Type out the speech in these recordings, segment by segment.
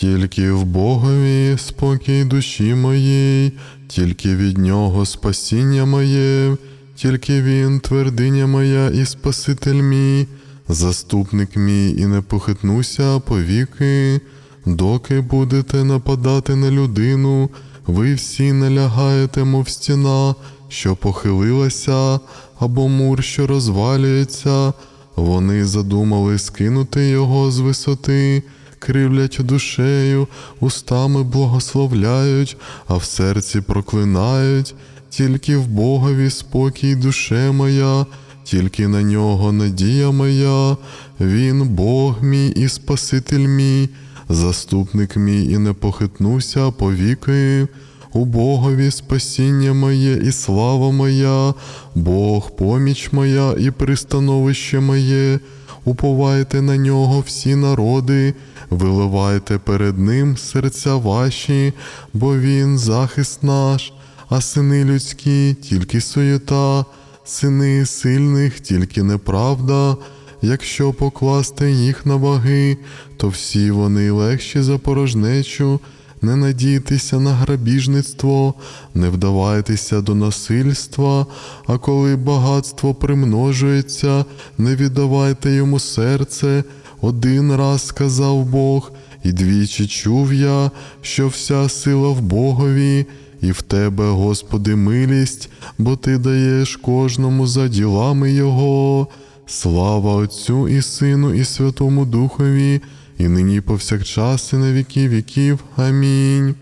Тільки в Богові спокій душі моїй, тільки від Нього спасіння моє, тільки Він твердиня моя і Спаситель мій, заступник мій, і не похитнуся повіки, доки будете нападати на людину, ви всі налягаєте, мов стіна, що похилилася, або мур, що розвалюється. Вони задумали скинути його з висоти, кривлять душею, устами благословляють, а в серці проклинають. Тільки в Богові спокій душе моя, тільки на нього надія моя, Він Бог мій і Спаситель мій, заступник мій, і не похитнуся повіки. У Богові спасіння моє і слава моя, Бог поміч моя і пристановище моє. Уповайте на нього всі народи, виливайте перед ним серця ваші, бо він захист наш, а сини людські тільки суєта, сини сильних тільки неправда. Якщо покласти їх на ваги, то всі вони легші за порожнечу. Не надійтеся на грабіжництво, не вдавайтеся до насильства, а коли багатство примножується, не віддавайте йому серце. Один раз сказав Бог, і двічі чув я, що вся сила в Богові, і в тебе, Господи, милість, бо Ти даєш кожному за ділами Його. Слава Отцю і Сину, і Святому Духові, і нині повсякчас, і на віки віків. Амінь.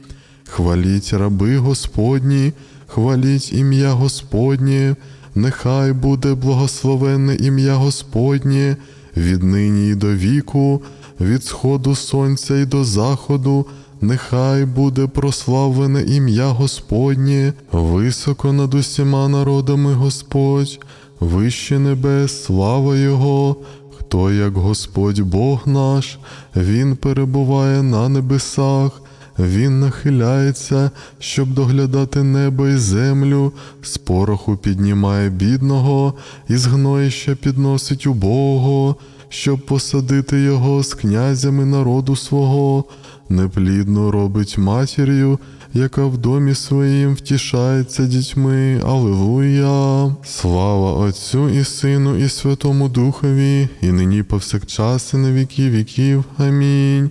Хваліть раби Господні, хваліть ім'я Господнє, нехай буде благословенне ім'я Господнє, від нині й до віку, від сходу сонця й до заходу. Нехай буде прославлене ім'я Господнє, високо над усіма народами Господь, вище небес, слава Його, хто як Господь Бог наш, Він перебуває на небесах, Він нахиляється, щоб доглядати небо і землю, з пороху піднімає бідного, і з гноїща підносить убого, щоб посадити його з князями народу свого, неплідно робить матір'ю, яка в домі своїм втішається дітьми. Алилуя! Слава Отцю і Сину, і Святому Духові, і нині повсякчас, і на віки віків. Амінь.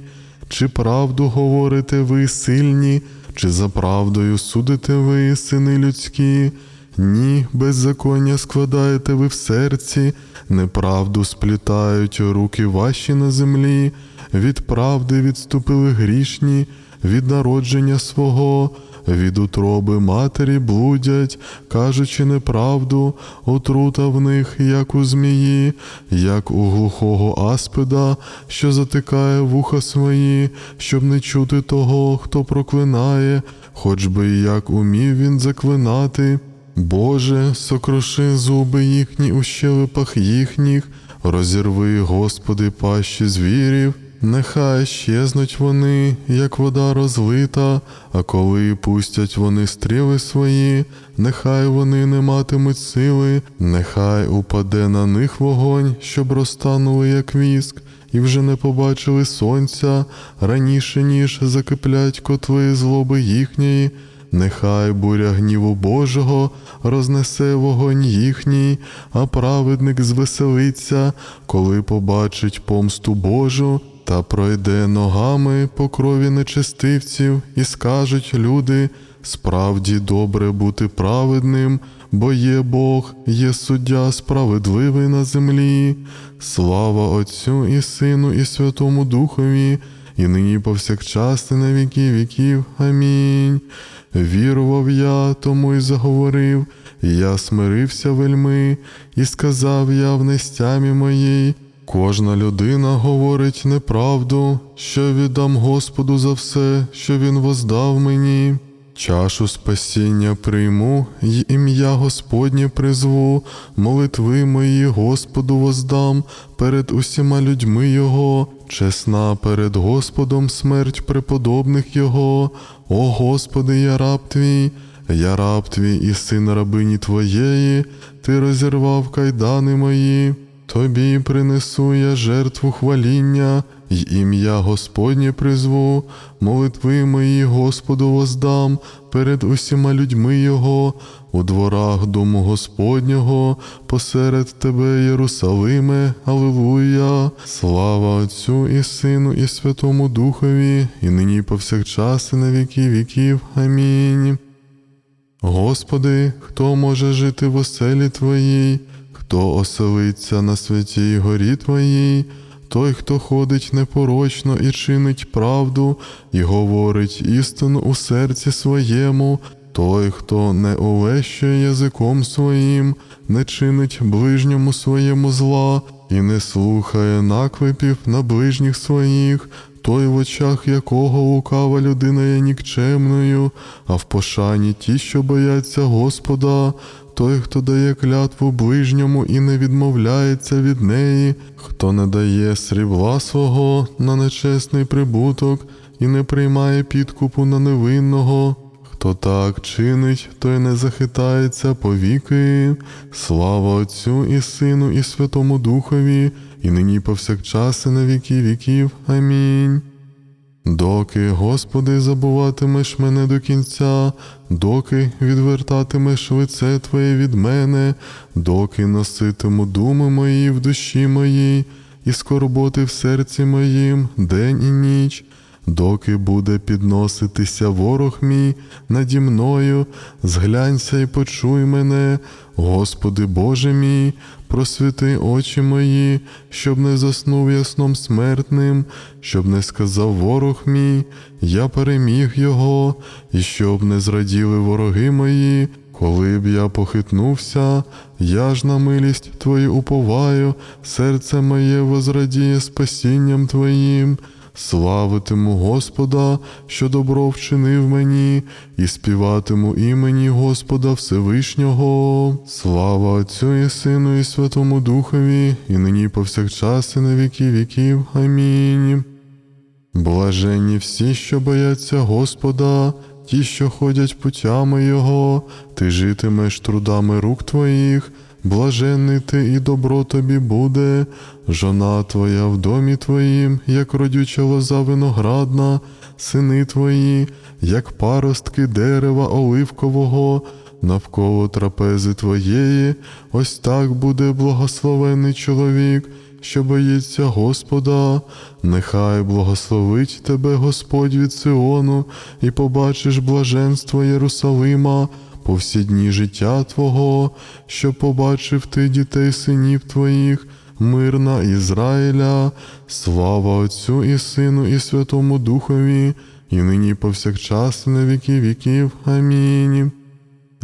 Чи правду говорите ви сильні, чи за правдою судите ви, сини людські? Ні, беззаконня складаєте ви в серці, неправду сплітають руки ваші на землі, від правди відступили грішні, від народження свого, від утроби матері блудять, кажучи неправду, отрута в них, як у змії, як у глухого аспида, що затикає вуха свої, щоб не чути того, хто проклинає, хоч би і як умів він заклинати. Боже, сокруши зуби їхні у щелепах їхніх, розірви, Господи, пащі звірів, нехай щезнуть вони, як вода розлита, а коли пустять вони стріли свої, нехай вони не матимуть сили, нехай упаде на них вогонь, щоб розтанули, як віск, і вже не побачили сонця раніше, ніж закиплять котли злоби їхньої. Нехай буря гніву Божого рознесе вогонь їхній, а праведник звеселиться, коли побачить помсту Божу, та пройде ногами по крові нечестивців, і скажуть люди: справді добре бути праведним, бо є Бог, є суддя справедливий на землі. Слава Отцю і Сину, і Святому Духові, і нині повсякчас, і на віки віків. Амінь. Вірував я, тому й заговорив, і я смирився вельми, і сказав я в нестямі моїй. Кожна людина говорить неправду, що віддам Господу за все, що Він воздав мені. Чашу спасіння прийму, й ім'я Господнє призву, молитви мої Господу воздам перед усіма людьми Його, чесна перед Господом смерть преподобних Його. О Господи, я раб твій, я раб твій і син рабині твоєї, ти розірвав кайдани мої. Тобі принесу я жертву хваління, й ім'я Господнє призву, молитви мої Господу воздам перед усіма людьми Його, у дворах дому Господнього, посеред тебе, Єрусалиме, Аллилуйя. Слава Отцю і Сину, і Святому Духові, і нині повсякчас, і на віки віків. Амінь. Господи, хто може жити в оселі Твоїй, хто оселиться на святій горі Твоїй, той, хто ходить непорочно і чинить правду, і говорить істину у серці своєму, той, хто не овещує язиком своїм, не чинить ближньому своєму зла і не слухає наклепів на ближніх своїх, той, в очах якого лукава людина є нікчемною, а в пошані ті, що бояться Господа, той, хто дає клятву ближньому і не відмовляється від неї, хто не дає срібла свого на нечесний прибуток і не приймає підкупу на невинного. Хто так чинить, той не захитається повіки. Слава Отцю і Сину, і Святому Духові, і нині повсякчас, і на віки віків. Амінь. Доки, Господи, забуватимеш мене до кінця, доки відвертатимеш лице Твоє від мене, доки носитиму думи мої в душі моїй, і скорботи в серці моїм день і ніч, доки буде підноситися ворог мій наді мною, зглянься і почуй мене, Господи Боже мій, просвіти очі мої, щоб не заснув я сном смертним, щоб не сказав ворог мій, я переміг його, і щоб не зраділи вороги мої. Коли б я похитнувся, я ж на милість Твою уповаю, серце моє возрадіє спасінням Твоїм. Славитиму Господа, що добро вчинив мені, і співатиму імені Господа Всевишнього. Слава Отцю і Сину, і Святому Духові, і нині повсякчас, і на віки віків. Амінь. Блаженні всі, що бояться Господа, ті, що ходять путями Його, ти житимеш трудами рук твоїх, блаженний ти і добро тобі буде, жона твоя в домі твоїм, як родюча лоза виноградна, сини твої, як паростки дерева оливкового, навколо трапези твоєї, ось так буде благословений чоловік що боїться Господа, нехай благословить тебе Господь від Сиону, і побачиш блаженство Єрусалима по всі дні життя Твого, що побачив ти дітей синів Твоїх, мир на Ізраїля, слава Отцю і Сину, і Святому Духові, і нині повсякчас, на віки віків. Амінь.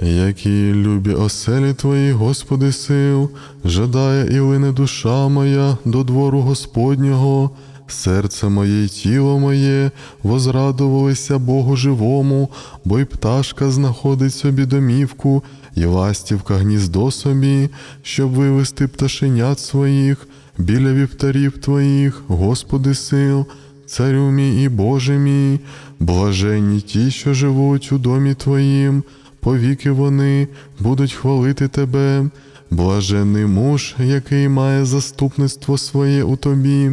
Які любі оселі Твої, Господи сил, жадає і лине душа моя до двору Господнього, серце моє й тіло моє возрадувалися Богу живому, бо й пташка знаходить собі домівку, і ластівка гніздо собі, щоб вивести пташенят своїх біля вівтарів Твоїх, Господи сил, Царю мій і Боже мій, блаженні ті, що живуть у домі Твоїм повіки вони будуть хвалити тебе, блажений муж, який має заступництво своє у тобі,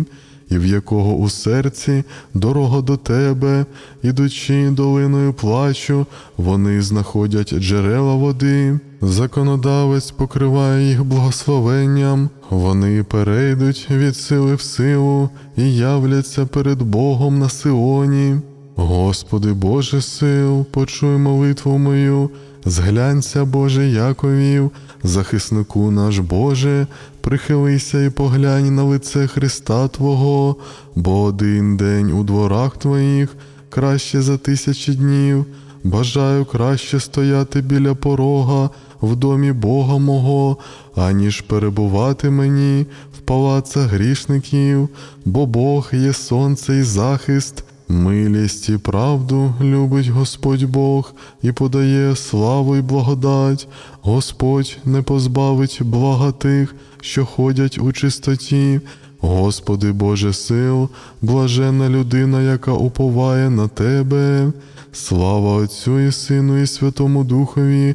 і в якого у серці дорога до тебе, ідучи долиною плачу, вони знаходять джерела води. Законодавець покриває їх благословенням, вони перейдуть від сили в силу і являться перед Богом на Сионі. Господи Боже сил, почуй молитву мою, зглянься, Боже Яковів, захиснику наш Боже, прихилися і поглянь на лице Христа Твого, бо один день у дворах Твоїх краще за тисячі днів. Бажаю краще стояти біля порога в домі Бога мого, аніж перебувати мені в палацах грішників, бо Бог є сонце і захист. Милість і правду любить Господь Бог і подає славу й благодать. Господь не позбавить блага тих, що ходять у чистоті. Господи Боже сил, блаженна людина, яка уповає на Тебе. Слава Отцю і Сину, і Святому Духові,